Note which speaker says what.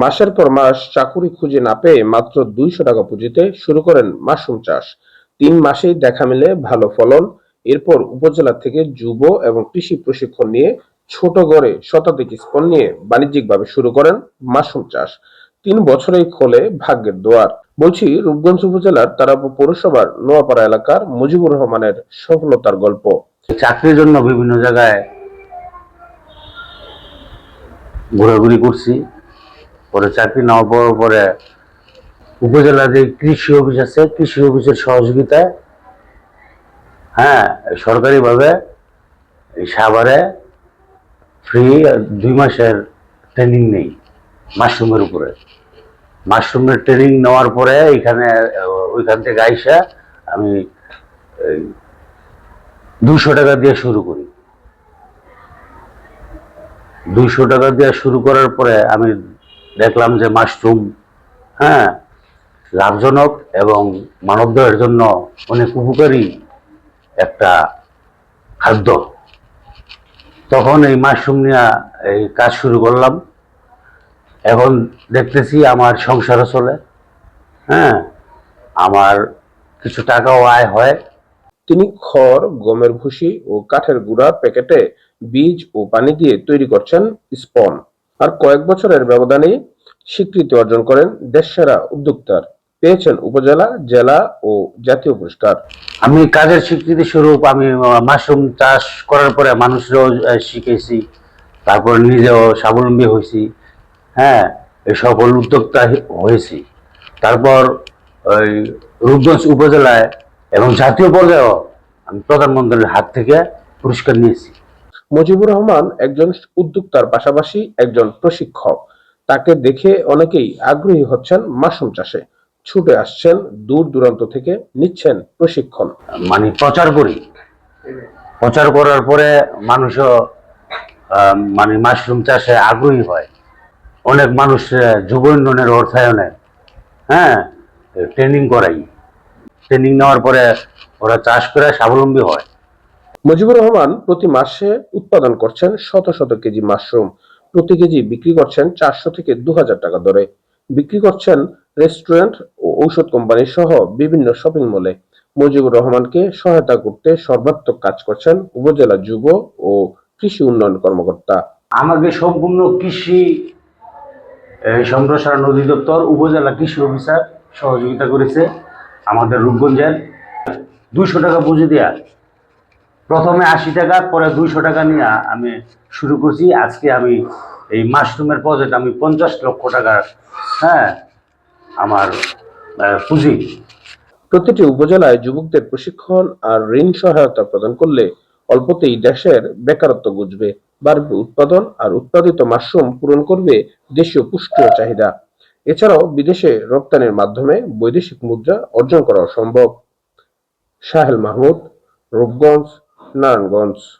Speaker 1: মাসের পর মাস চাকুরি খুঁজে না পেয়ে মাত্র দুইশো টাকা পুঁজিতে শুরু করেন মাশরুম চাষ। তিন মাসেই দেখা মিলে ভালো ফলন। এরপর উপজেলা থেকে যুব এবং কৃষি প্রশিক্ষণ নিয়ে ছোট গড়ে শতাধিক স্পন নিয়ে বাণিজ্যিকভাবে শুরু করেন মাশরুম চাষ। তিন বছরেই খোলে ভাগ্যের দোয়ার। বলছি, রূপগঞ্জ উপজেলার তারাপুর পৌরসভার নোয়াপাড়া এলাকার মুজিবুর রহমানের সফলতার গল্প।
Speaker 2: চাকরির জন্য বিভিন্ন জায়গায় ঘোরাঘুরি করছি। পরে চাকরি নেওয়ার পর পরে উপজেলা যে কৃষি অফিস আছে, কৃষি অফিসের সহযোগিতায় হ্যাঁ সরকারিভাবে সাভারে ফ্রি দুই মাসের ট্রেনিং নেই মাশরুমের উপরে। মাশরুমের ট্রেনিং নেওয়ার পরে এখানে, ওইখান থেকে আইসা আমি দুশো টাকা দিয়ে শুরু করি। দুইশো টাকা দিয়ে শুরু করার পরে আমি দেখলাম যে মাশরুম হ্যাঁ লাভজনক এবং মানবদেহের জন্য অনেক উপকারী একটা খাদ্য। তখন এই মাশরুম নিয়ে এই কাজ শুরু করলাম। এখন দেখতেছি আমার সংসারও চলে হ্যাঁ আমার কিছু টাকাও আয় হয়।
Speaker 1: তিনি খড়, গমের ভুসি ও কাঠের গুঁড়া, প্যাকেটে বীজ ও পানি দিয়ে তৈরি করছেন স্পন। আর কয়েক বছরের ব্যবধানে স্বীকৃতি অর্জন করেন দেশসেরা উদ্যোক্তার। পেয়েছেন উপজেলা, জেলা ও জাতীয় পুরস্কার।
Speaker 2: আমি কাজের স্বীকৃতি স্বরূপ আমি মাশরুম চাষ করার পরে মানুষরাও শিখেছি, তারপর নিজেও স্বাবলম্বী হয়েছি হ্যাঁ এই সকল উদ্যোক্তা হয়েছি। তারপর ওই রূপগঞ্জ উপজেলায় এবং জাতীয় পর্যায়েও আমি প্রধানমন্ত্রীর হাত থেকে পুরস্কার নিয়েছি।
Speaker 1: মুজিবুর রহমান একজন উদ্যোক্তার পাশাপাশি একজন প্রশিক্ষক। তাকে দেখে অনেকেই আগ্রহী হচ্ছেন মাশরুম চাষে। ছুটে আসছেন দূর দূরান্ত থেকে, নিচ্ছেন প্রশিক্ষণ।
Speaker 2: মানে প্রচার করি। প্রচার করার পরে মানুষও মানে মাশরুম চাষে আগ্রহী হয়। অনেক মানুষ যুব উন্নয়নের অর্থায়নে হ্যাঁ ট্রেনিং করাই। ট্রেনিং নেওয়ার পরে ওরা চাষ করে স্বাবলম্বী হয়।
Speaker 1: মুজিবুর রহমান প্রতি মাসে উৎপাদন করছেন শত শত কেজি মাশরুম। প্রতি কেজি বিক্রি করছেন চারশো থেকে দু হাজার টাকা দরে। বিক্রি করছেন রেস্টুরেন্ট ও ঔষধ কোম্পানি সহ বিভিন্ন শপিং মলে। মুজিবুর রহমানকে সহায়তা করতে সর্বাত্মক কাজ করছেন উপজেলা যুব ও কৃষি উন্নয়ন কর্মকর্তা।
Speaker 2: আমাকে সম্পূর্ণ কৃষি সম্প্রসারণ অধিদপ্তর উপজেলা কৃষি অফিসার সহযোগিতা করেছে আমাদের রূপগঞ্জের। দুইশো টাকা পুঁজি দেওয়া প্রথমে আশি টাকা, পরে দুইশো টাকা নিয়ে আমি শুরু করছি। আজকে আমি এই মাশরুমের প্রজেক্ট, আমি পঞ্চাশ লক্ষ টাকার হ্যাঁ আমার পুঁজি।
Speaker 1: প্রতিটি উপজেলায় যুবকদের প্রশিক্ষণ আর ঋণ সহায়তা প্রদান করলে অল্পতেই দেশের বেকারত্ব বুঝবে, বাড়বে উৎপাদন আর উৎপাদিত মাশরুম পূরণ করবে দেশীয় পুষ্টির চাহিদা। এছাড়াও বিদেশে রপ্তানির মাধ্যমে বৈদেশিক মুদ্রা অর্জন করা সম্ভব। সাহেল মাহমুদ, রূপগঞ্জ। nargons